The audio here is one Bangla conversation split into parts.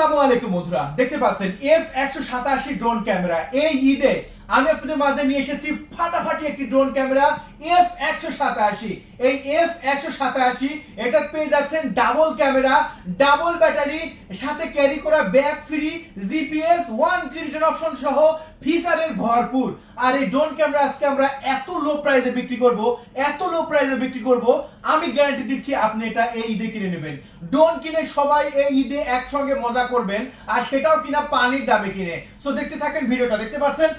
আসসালামু আলাইকুম বন্ধুরা। দেখতে পাচ্ছেন এফ একশো সাতাশি ড্রোন ক্যামেরা এই ঈদে আমি আপনাদের মাঝে নিয়ে এসেছি ফাটাফাটি একটি ড্রোন ক্যামেরা এফ একশো সাতাশি। এই এফ একশো সাতাশি, এটা পেয়ে যাচ্ছেন ডাবল ক্যামেরা ডাবল ব্যাটারি সাথে ক্যারি করা bag free GPS one return option সহ ফিচারের ভরপুর। আর এই ড্রোন ক্যামেরা আজকে আমরা এত লো প্রাইসে বিক্রি করব, এত লো প্রাইসে বিক্রি করব, আমি গ্যারান্টি দিচ্ছি আপনি এটা এই ঈদে কিনে নেবেন। ড্রোন কিনে সবাই এই ঈদে একসঙ্গে মজা করবেন, আর সেটাও কিনা পানির দামে কিনে। সো দেখতে থাকেন ভিডিওটা, দেখতে পাচ্ছেন?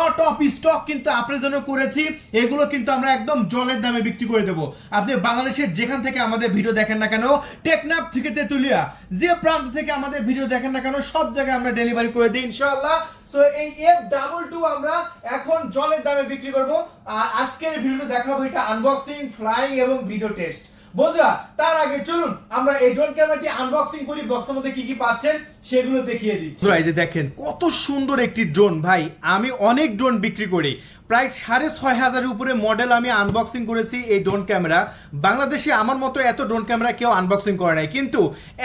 লট অফ স্টক কিন্তু আপনার জন্য করেছি। এগুলো কিন্তু আমরা একদম জলের দামে বিক্রি করে দেবো। আপনি বাংলাদেশের যেখান থেকে আমাদের ভিডিও দেখেন না কেন টেকনাফ থেকে তেতুলিয়া, যে প্রান্ত থেকে আমাদের ভিডিও দেখেন না কেন, সব জায়গায় আমরা ডেলিভারি করে দিই ইনশাআল্লাহ। সো এই এফ ডাবল টু আমরা এখন জলের দামে বিক্রি করব। আর আজকের ভিডিওতে দেখাবো এটা আনবক্সিং ফ্লাইং এবং ভিডিও টেস্ট বন্ধুরা, তার আগে চলুন, আমরা এই ড্রোন ক্যামেরাটি আনবক্সিং করি। বক্সের মধ্যে কি কি পাচ্ছেন? সেগুলো দেখিয়ে দিচ্ছি। এই যে দেখেন, কত সুন্দর একটি ড্রোন ভাই, আমি অনেক ড্রোন বিক্রি করি। প্রায় সাড়ে ছয় হাজারের উপরে মডেল আমি আনবক্সিং করেছি এই ড্রোন ক্যামেরা বাংলাদেশে আমার মতো এত ড্রোন ক্যামেরা কেউ আনবক্সিং করে নাই। কিন্তু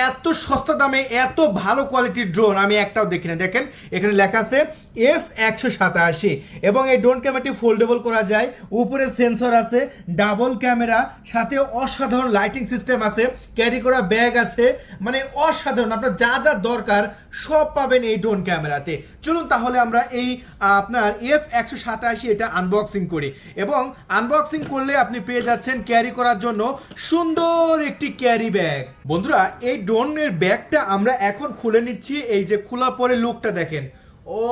এত সস্তা দামে এত ভালো কোয়ালিটির ড্রোন আমি একটাও দেখি না দেখেন, এখানে লেখা আছে এফ একশো সাতাশি। এবং এই ড্রোন ক্যামেরাটি ফোল্ডেবল করা যায়। উপরে সেন্সর আছে ডাবল ক্যামেরা সাথে অসাধারণ লাইটিং সিস্টেম আছে ক্যারি করা ব্যাগ আছে। মানে অসাধারণ, আপনার যা যা দরকার সব পাবেন এই ড্রোন ক্যামেরাতে। চলুন তাহলে আমরা এই আপনার এফ একশো সাতাশি এটা আনবক্সিং করি। এবং আনবক্সিং করলে আপনি পেয়ে যাচ্ছেন ক্যারি করার জন্য সুন্দর একটি ক্যারি ব্যাগ বন্ধুরা, এই ড্রোনের ব্যাগটা আমরা এখন খুলে নিচ্ছি, এই যে খোলার পরে লুকটা দেখেন। ও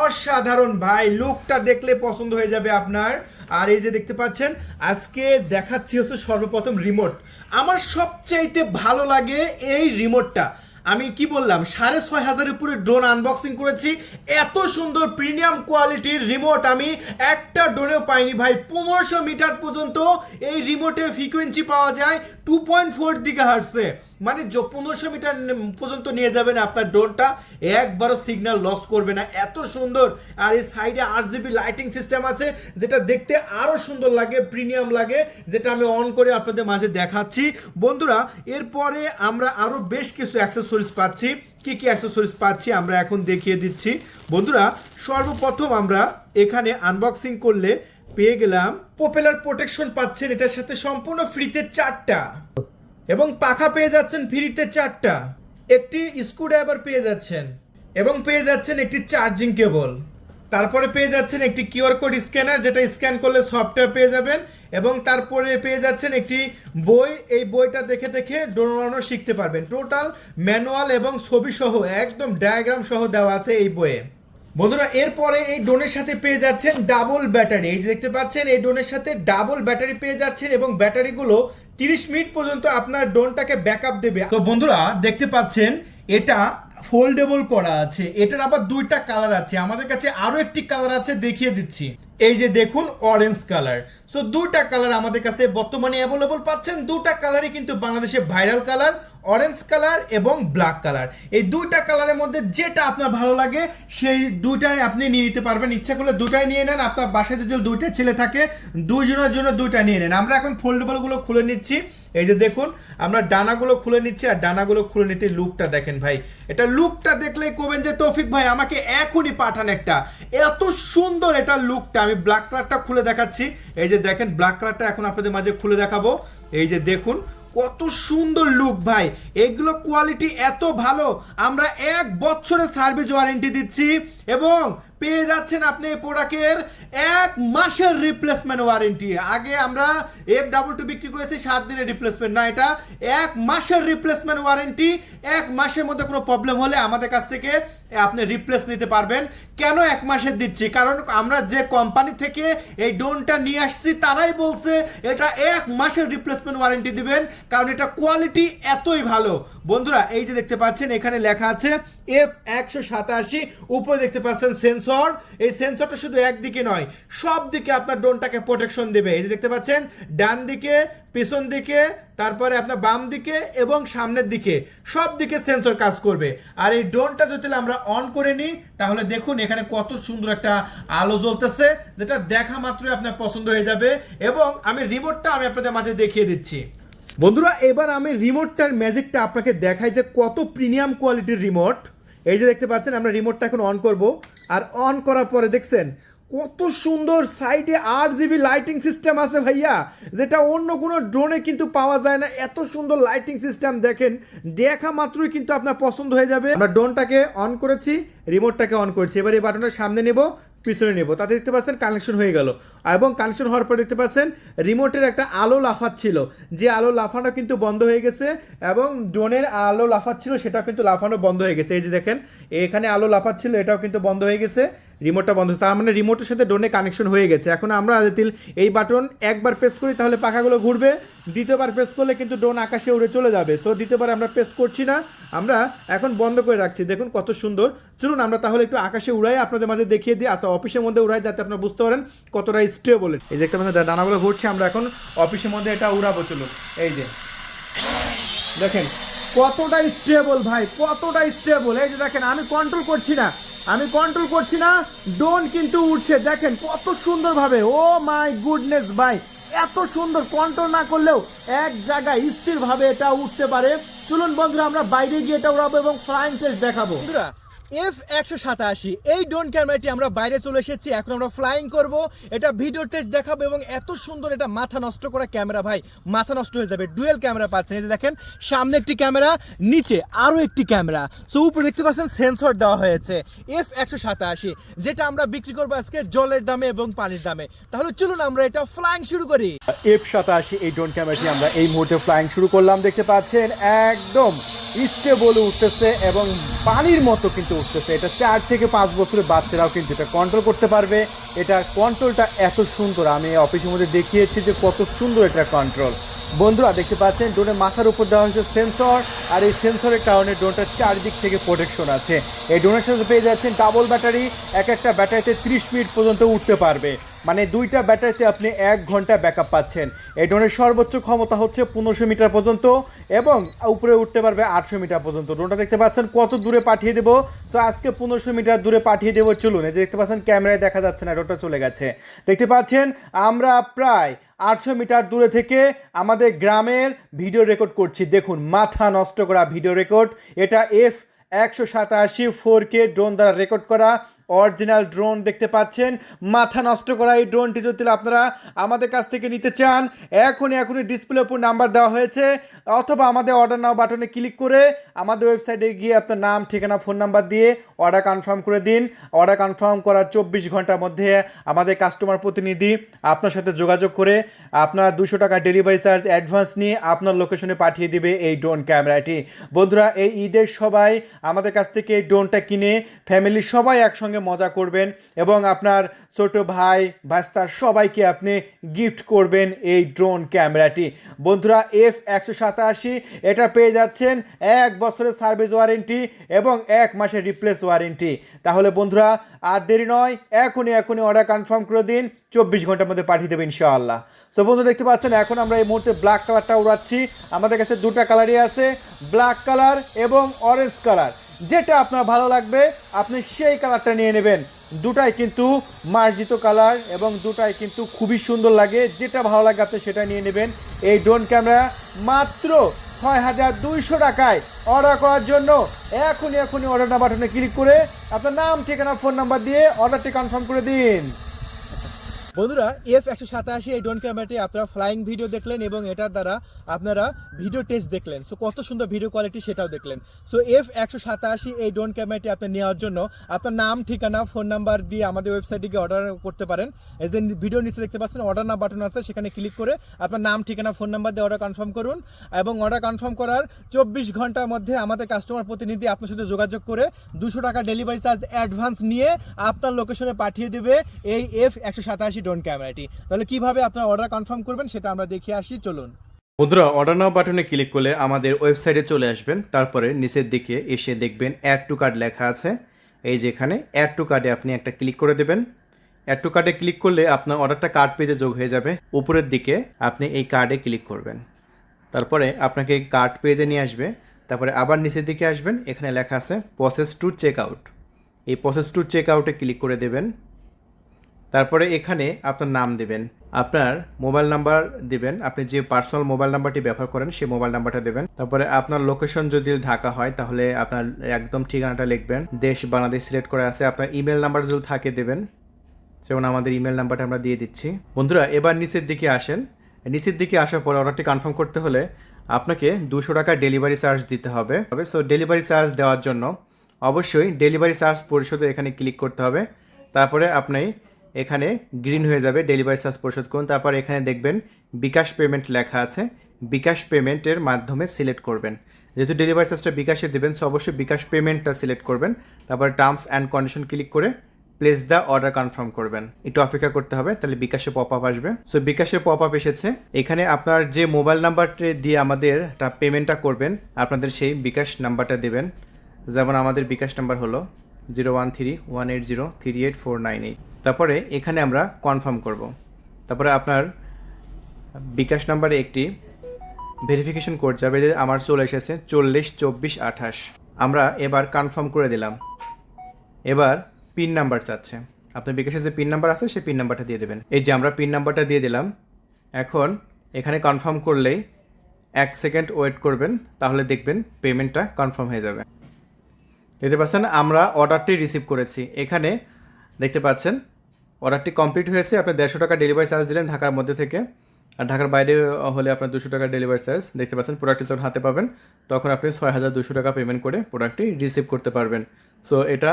অসাধারণ ভাই লুকটা দেখলে পছন্দ হয়ে যাবে আপনার। আর এই যে দেখতে পাচ্ছেন, আজকে দেখাচ্ছি হচ্ছে সর্বপ্রথম রিমোট আমার সবচাইতে ভালো লাগে এই রিমোটটা আমি কি বললাম? সাড়ে ছয় হাজারের উপরে ড্রোন আনবক্সিং করেছি। এত সুন্দর প্রিমিয়াম কোয়ালিটির রিমোট আমি একটা ড্রোনেও পাইনি ভাই। পনেরোশো মিটার পর্যন্ত এই রিমোটে ফ্রিকোয়েন্সি পাওয়া যায়। টু পয়েন্ট ফোর দিকে হারছে মানে পনেরোশো মিটার পর্যন্ত নিয়ে যাবেন আপনার ড্রোনটা। একবারও সিগন্যাল লস করবে না। এত সুন্দর। আর এই সাইডে আট জিবি লাইটিং সিস্টেম আছে, যেটা দেখতে আরও সুন্দর লাগে প্রিমিয়াম লাগে, যেটা আমি অন করে আপনাদের মাঝে দেখাচ্ছি। বন্ধুরা, এরপরে আমরা আরও বেশ কিছু অ্যাক্সেসরিজ পাচ্ছি। কি কি অ্যাক্সেসরিজ পাচ্ছি, আমরা এখন দেখিয়ে দিচ্ছি। বন্ধুরা, সর্বপ্রথম আমরা এখানে আনবক্সিং করলে পেয়ে গেলাম। পপুলার প্রোটেকশন পাচ্ছেন, এটার সাথে সম্পূর্ণ ফ্রিতে চারটা। এবং পাখা পেয়ে যাচ্ছেন ফ্রিতে চারটা। একটি স্ক্রুড্রাইভার পেয়ে যাচ্ছেন এবং পেয়ে যাচ্ছেন একটি চার্জিং কেবল। তারপরে পেয়ে যাচ্ছেন একটি কিউআর কোড স্ক্যানার, যেটা স্ক্যান করলে সফটওয়্যার পেয়ে যাবেন এবং তারপরে পেয়ে যাচ্ছেন একটি বই। এই বইটা দেখে দেখে ডোনানো শিখতে পারবেন। টোটাল ম্যানুয়াল এবং ছবি সহ একদম ডায়াগ্রাম সহ দেওয়া আছে এই বইয়ে। বন্ধুরা, এরপরে এই ডোনের সাথে পেয়ে যাচ্ছেন ডাবল ব্যাটারি এই যে দেখতে পাচ্ছেন, এই ডোনের সাথে ডাবল ব্যাটারি পেয়ে যাচ্ছেন এবং ব্যাটারিগুলো তিরিশ মিনিট পর্যন্ত আপনার ড্রোনটাকে ব্যাকআপ দেবে। তো বন্ধুরা, দেখতে পাচ্ছেন, এটা ফোল্ডেবল করা আছে। এটার আবার দুইটা কালার আছে। আমাদের কাছে আরও একটি কালার আছে, দেখিয়ে দিচ্ছি। এই যে দেখুন অরেঞ্জ কালার সো দুটা কালার আমাদের কাছে বর্তমানে অ্যাভেলেবল পাচ্ছেন। দুটা কালারই কিন্তু বাংলাদেশে ভাইরাল কালার অরেঞ্জ কালার এবং ব্ল্যাক কালার এই দুইটা কালারের মধ্যে যেটা আপনার ভালো লাগে, সেই দুইটাই আপনি নিয়ে নিতে পারবেন। ইচ্ছা করলে দুটাই নিয়ে নেন। আপনার বাসায় যদি দুইটা ছেলে থাকে, দুইজনের জন্য দুইটা নিয়ে নেন। আমরা এখন ফোল্ডেবলগুলো খুলে নিচ্ছি। এই যে দেখুন, আমরা ডানাগুলো খুলে নিচ্ছি আর ডানাগুলো খুলে নিতে লুকটা দেখেন ভাই। এটা লুকটা দেখলেই কবেন যে, তৌফিক ভাই, আমাকে এখনই পাঠান একটা। এত সুন্দর এটা লুকটা আমি ব্ল্যাক কালারটা খুলে দেখাচ্ছি। এই যে দেখেন ব্ল্যাক কালারটা এখন আপনাদের মাঝে খুলে দেখাবো। এই যে দেখুন, কত সুন্দর লুক ভাই। এগুলো কোয়ালিটি এত ভালো। আমরা এক বছরের সার্ভিস ওয়ারেন্টি দিচ্ছি এবং পেয়ে যাচ্ছেন আপনি এই প্রোডাক্টের এক মাসের রিপ্লেসমেন্ট ওয়ারেন্টি আগে আমরা এফ ডাবল টু বিক্রি করেছি, সাত দিনের রিপ্লেসমেন্ট না, এটা এক মাসের রিপ্লেসমেন্ট ওয়ারেন্টি এক মাসের মধ্যে কোনো প্রবলেম হলে আমাদের কাছ থেকে আপনি রিপ্লেস নিতে পারবেন। কেন এক মাসের দিচ্ছি? কারণ আমরা যে কোম্পানি থেকে এই ড্রোনটা নিয়ে আসছি, তারাই বলছে এটা এক মাসের রিপ্লেসমেন্ট ওয়ারেন্টি দিবেন, কারণ এটা কোয়ালিটি এতই ভালো। বন্ধুরা, এই যে দেখতে পাচ্ছেন, এখানে লেখা আছে এফ একশো সাতাশি, উপরে দেখতে পাচ্ছেন সেন্সর এই সেন্সরটা শুধু একদিকে নয়, সব দিকে আপনার ড্রোনটাকে প্রোটেকশন দেবে। এই যে দেখতে পাচ্ছেন, ডান দিকে, পিছন দিকে, তারপরে আপনার বাম দিকে এবং সামনের দিকে, সব দিকে সেন্সর কাজ করবে। আর এই ড্রোনটা যদি আমরা অন করে নিই, তাহলে দেখুন এখানে কত সুন্দর একটা আলো জ্বলতেছে, যেটা দেখা মাত্রই আপনার পছন্দ হয়ে যাবে এবং আমি রিমোটটা আমি আপনাদের মাঝে দেখিয়ে দিচ্ছি। বন্ধুরা, এবার আমি রিমোটটার ম্যাজিকটা আপনাকে দেখাই যে কত প্রিমিয়াম কোয়ালিটির রিমোট এই যে দেখতে পাচ্ছেন, আমরা রিমোটটা এখন অন করব। আর অন করার পরে দেখছেন, কত সুন্দর সাইডে আট জিবি লাইটিং সিস্টেম আছে ভাইয়া, যেটা অন্য কোনো ড্রোনে কিন্তু পাওয়া যায় না। এত সুন্দর লাইটিং সিস্টেম দেখেন, দেখা মাত্রই কিন্তু আপনার পছন্দ হয়ে যাবে। আমরা ড্রোনটাকে অন করেছি রিমোটটাকে অন করেছি। এবার এই বাটনটা সামনে নেব পিছনে নেব। তাতে দেখতে পাচ্ছেন কানেকশন হয়ে গেল। এবং কানেকশন হওয়ার পর দেখতে পাচ্ছেন রিমোটের একটা আলো লাফাচ্ছিল যে আলো লাফানো কিন্তু বন্ধ হয়ে গেছে এবং ড্রোনের আলো লাফাচ্ছিল, সেটাও কিন্তু লাফানো বন্ধ হয়ে গেছে। এই যে দেখেন, এখানে আলো লাফাচ্ছিল, এটাও কিন্তু বন্ধ হয়ে গেছে। রিমোটটা বন্ধ তার মানে রিমোটের সাথে ড্রোনে কানেকশন হয়ে গেছে। এখন আমরা আদিতিল এই বাটন একবার প্রেস করি, তাহলে পাখাগুলো ঘুরবে। দ্বিতীয়বার প্রেস করলে কিন্তু ড্রোন আকাশে উড়ে চলে যাবে। সো দ্বিতীয়বার আমরা প্রেস করছি না। আমরা এখন বন্ধ করে রাখছি। দেখুন কত সুন্দর। চলুন আমরা তাহলে একটু আকাশে উড়াই, আপনাদের মাঝে দেখিয়ে দিই। আচ্ছা অফিসের মধ্যে উড়াই যাতে আপনারা বুঝতে পারেন কতটা স্টেবল এই একটা মানে ডানাগুলো ঘুরছে, আমরা এখন অফিসের মধ্যে এটা উড়াবো। চলুন, এই যে। দেখেন, কতটা স্টেবল ভাই, কতটা স্টেবল এই যে দেখেন, আমি কন্ট্রোল করছি না। আমি কন্ট্রোল করছি না ডোন কিন্তু উঠছে দেখেন কত সুন্দরভাবে, ও মাই গুডনেস ভাই, এত সুন্দর কন্ট্রোল না করলেও এক জায়গায় স্থিরভাবে এটা উঠতে পারে। চলুন বন্ধুরা, আমরা বাইরে গিয়ে এটা উড়াবো এবং ফ্লাইং টেস্ট দেখাবো। বন্ধুরা এফ একশো সাতাশি, এই ড্রোন ক্যামেরাটি আমরা বাইরে চলে এসেছি, এখন আমরা ফ্লাইং করব। এটা ভিডিও টেস্ট দেখাবো এবং এত সুন্দর এটা মাথা নষ্ট করা ক্যামেরা ভাই, মাথা নষ্ট হয়ে যাবে। ডুয়েল ক্যামেরা পাচ্ছেন, এই যে দেখেন, সামনে একটি ক্যামেরা নিচে আরও একটি ক্যামেরা সো উপরে দেখতে পাচ্ছেন সেন্সর দেওয়া হয়েছে এফ একশো সাতাশি, যেটা আমরা বিক্রি করব আজকে জলের দামে এবং পানির দামে। তাহলে চলুন আমরা এটা ফ্লাইং শুরু করি। এফ সাতাশি, এই ড্রোন ক্যামেরাটি আমরা এই মুহূর্তে ফ্লাইং শুরু করলাম, দেখতে পাচ্ছেন, একদম স্টেবল উঠতেছে এবং পানির মতো কিন্তু উঠতেছে। এটা চার থেকে পাঁচ বছরের বাচ্চারাও কিন্তু এটা কন্ট্রোল করতে পারবে। এটা কন্ট্রোলটা এত সুন্দর। আমি অফিসের মধ্যে দেখিয়েছি যে কত সুন্দর এটা কন্ট্রোল বন্ধুরা, দেখতে পাচ্ছেন ড্রোনের মাথার উপর দেওয়া হয়েছে সেন্সর আর এই সেন্সরের কারণে ড্রোনটার চারদিক থেকে প্রোটেকশন আছে। এই ড্রোনের সাথে পেয়ে যাচ্ছেন ডাবল ব্যাটারি এক একটা ব্যাটারিতে ত্রিশ মিনিট পর্যন্ত উঠতে পারবে। মানে দুইটা ব্যাটারিতে আপনি এক ঘণ্টা ব্যাকআপ পাচ্ছেন। এই ড্রোনের সর্বোচ্চ ক্ষমতা হচ্ছে পনেরোশো মিটার পর্যন্ত এবং উপরে উঠতে পারবে আটশো মিটার পর্যন্ত। ড্রোনটা দেখতে পাচ্ছেন কত দূরে পাঠিয়ে দেবো। সো আজকে পনেরোশো মিটার দূরে পাঠিয়ে দেবো। চলুন, এই যে দেখতে পাচ্ছেন ক্যামেরায় দেখা যাচ্ছে না ড্রোনটা চলে গেছে। দেখতে পাচ্ছেন, আমরা প্রায় আটশো মিটার দূরে থেকে আমাদের গ্রামের ভিডিও রেকর্ড করছি। দেখুন, মাথা নষ্ট করা ভিডিও রেকর্ড। এটা এফ একশো সাতাশি ফোর কে ড্রোন দ্বারা রেকর্ড করা। অরিজিনাল ড্রোন দেখতে পাচ্ছেন। মাথা নষ্ট করা এই ড্রোনটি যদি আপনারা আমাদের কাছ থেকে নিতে চান, এখনই এখনই ডিসপ্লে উপর নাম্বার দেওয়া হয়েছে। অথবা আমাদের অর্ডার নাও বাটনে ক্লিক করে আমাদের ওয়েবসাইটে গিয়ে আপনার নাম, ঠিকানা ফোন নাম্বার দিয়ে অর্ডার কনফার্ম করে দিন। অর্ডার কনফার্ম করার চব্বিশ ঘণ্টার মধ্যে আমাদের কাস্টমার প্রতিনিধি আপনার সাথে যোগাযোগ করে আপনার দুশো টাকা ডেলিভারি চার্জ অ্যাডভান্স নিয়ে আপনার লোকেশনে পাঠিয়ে দিবে এই ড্রোন ক্যামেরাটি বন্ধুরা, এই ঈদের সবাই আমাদের কাছ থেকে এই ড্রোনটা কিনে ফ্যামিলির সবাই একসঙ্গে মজা করবেন এবং আপনার ছোট ভাই, ভাস্তার সবাইকে আপনি গিফট করবেন এই ড্রোন ক্যামেরাটি বন্ধুরা এফ একশো সাতাশি, এটা পেয়ে যাচ্ছেন এক বছরের সার্ভিস ওয়ারেন্টি এবং এক মাসের রিপ্লেস ওয়ারেন্টি তাহলে বন্ধুরা, আর দেরি নয়, এখনই এখনই অর্ডার কনফার্ম করে দিন, চব্বিশ ঘণ্টার মধ্যে পাঠিয়ে দেবেন ইনশাআল্লাহ। সো বন্ধু দেখতে পাচ্ছেন, এখন আমরা এই মুহূর্তে ব্ল্যাক কালারটা উড়াচ্ছি। আমাদের কাছে দুটা কালারই আছে ব্ল্যাক কালার এবং অরেঞ্জ কালার যেটা আপনার ভালো লাগবে, আপনি সেই কালারটা নিয়ে নেবেন। দুটাই কিন্তু মার্জিত কালার এবং দুটাই কিন্তু খুবই সুন্দর লাগে। যেটা ভালো লাগে আপনি সেটা নিয়ে নেবেন। এই ড্রোন ক্যামেরা মাত্র ছয় হাজার দুইশো টাকায় অর্ডার করার জন্য এখনই এখনই অর্ডার না বাটনে ক্লিক করে আপনার নাম, ঠিকানা ফোন নাম্বার দিয়ে অর্ডারটি কনফার্ম করে দিন। বন্ধুরা এফ একশো সাতাশি এই ড্রোন ক্যামেরাটি আপনারা ফ্লাইং ভিডিও দেখলেন এবং এটার দ্বারা আপনারা ভিডিও টেস্ট দেখলেন। সো কত সুন্দর ভিডিও কোয়ালিটি সেটাও দেখলেন। সো এফ একশো সাতাশি এই ড্রোন ক্যামেরাটি আপনি নেওয়ার জন্য আপনার নাম, ঠিকানা ফোন নাম্বার দিয়ে আমাদের ওয়েবসাইটে গিয়ে অর্ডার করতে পারেন। এই যে ভিডিও নিচে দেখতে পাচ্ছেন অর্ডার না বাটন আছে, সেখানে ক্লিক করে আপনার নাম, ঠিকানা ফোন নাম্বার দিয়ে অর্ডার কনফার্ম করুন এবং অর্ডার কনফার্ম করার চব্বিশ ঘণ্টার মধ্যে আমাদের কাস্টমার প্রতিনিধি আপনার সাথে যোগাযোগ করে দুশো টাকা ডেলিভারি চার্জ অ্যাডভান্স নিয়ে আপনার লোকেশনে পাঠিয়ে দেবে এই এফ একশো সাতাশি ড্রোন ক্যামেরাটি তাহলে কীভাবে আপনার অর্ডার কনফার্ম করবেন সেটা আমরা দেখে আসি, চলুন। বন্ধুরা অর্ডার নাও বাটনে ক্লিক করলে আমাদের ওয়েবসাইটে চলে আসবেন। তারপরে নিচের দিকে এসে দেখবেন অ্যাড টু কার্ড লেখা আছে। এই যে এখানে অ্যাড টু কার্ডে আপনি একটা ক্লিক করে দেবেন। অ্যাড টু কার্ডে ক্লিক করলে আপনার অর্ডারটা কার্ড পেজে যোগ হয়ে যাবে। উপরের দিকে আপনি এই কার্ডে ক্লিক করবেন। তারপরে আপনাকে কার্ড পেজে নিয়ে আসবে। তারপরে আবার নিচের দিকে আসবেন। এখানে লেখা আছে প্রসেস টু চেক আউট এই প্রসেস টু চেক আউটে ক্লিক করে দেবেন। তারপরে এখানে আপনার নাম দেবেন, আপনার মোবাইল নাম্বার দিবেন, আপনি যে পার্সোনাল মোবাইল নাম্বারটি ব্যবহার করেন সেই মোবাইল নাম্বারটা দেবেন। তারপরে আপনার লোকেশন যদি ঢাকা হয় তাহলে আপনার একদম ঠিকানাটা লিখবেন, দেশ বাংলাদেশ সিলেক্ট করে আছে, আপনার ইমেল নাম্বার যদি থাকে দেবেন। যেমন আমাদের ইমেল নাম্বারটা আমরা দিয়ে দিচ্ছি। বন্ধুরা, এবার নিচের দিকে আসেন। নিচের দিকে আসার পর অর্ডারটি কনফার্ম করতে হলে আপনাকে দুশো টাকা ডেলিভারি চার্জ দিতে হবে। তবে সো ডেলিভারি চার্জ দেওয়ার জন্য অবশ্যই ডেলিভারি চার্জ পরিশোধে এখানে ক্লিক করতে হবে। তারপরে আপনি এখানে গ্রিন হয়ে যাবে ডেলিভারি চার্জ পরিশোধ করুন। তারপর এখানে দেখবেন বিকাশ পেমেন্ট লেখা আছে। বিকাশ পেমেন্টের মাধ্যমে সিলেক্ট করবেন। যেহেতু ডেলিভারি চার্জটা বিকাশে দেবেন সো অবশ্যই বিকাশ পেমেন্টটা সিলেক্ট করবেন। তারপর টার্মস অ্যান্ড কন্ডিশন ক্লিক করে প্লেস দ্য অর্ডার কনফার্ম করবেন। একটু অপেক্ষা করতে হবে, তাহলে বিকাশে পপ আপ আসবে। সো বিকাশে পপ আপ এসেছে। এখানে আপনার যে মোবাইল নাম্বারটি দিয়ে আমাদের পেমেন্টটা করবেন, আপনাদের সেই বিকাশ নাম্বারটা দেবেন। যেমন আমাদের বিকাশ নাম্বার হলো zero one three one eight zero three eight four nine eight তারপরে এখানে আমরা কনফার্ম করব। তারপরে আপনার বিকাশ নাম্বারে একটি ভেরিফিকেশন কোড যাবে যে আমার চলে এসেছে চল্লিশ, চব্বিশ, আঠাশ। আমরা এবার কনফার্ম করে দিলাম। এবার পিন নাম্বার চাচ্ছে। আপনার বিকাশে যে পিন নাম্বার আছে, সেই পিন নাম্বারটা দিয়ে দেবেন। এই যে আমরা পিন নাম্বারটা দিয়ে দিলাম, এখন এখানে কনফার্ম করলেই এক সেকেন্ড ওয়েট করবেন, তাহলে দেখবেন পেমেন্টটা কনফার্ম হয়ে যাবে। দেখতে পাচ্ছেন, আমরা অর্ডারটি রিসিভ করেছি। এখানে দেখতে পাচ্ছেন অর্ডারটি কমপ্লিট হয়েছে, আপনি দেড়শো টাকা ডেলিভারি চার্জ দিলেন ঢাকার মধ্যে থেকে। আর ঢাকার বাইরে হলে আপনার দুশো টাকা ডেলিভারি চার্জ, দেখতে পাচ্ছেন প্রোডাক্টটি যখন হাতে পাবেন, তখন আপনি ছয় হাজার দুশো টাকা পেমেন্ট করে প্রোডাক্টটি রিসিভ করতে পারবেন। সো এটা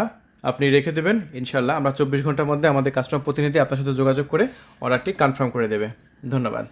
আপনি রেখে দেবেন ইনশাল্লাহ আমরা চব্বিশ ঘণ্টার মধ্যে আমাদের কাস্টমার প্রতিনিধি আপনার সাথে যোগাযোগ করে অর্ডারটি কনফার্ম করে দেবে। ধন্যবাদ।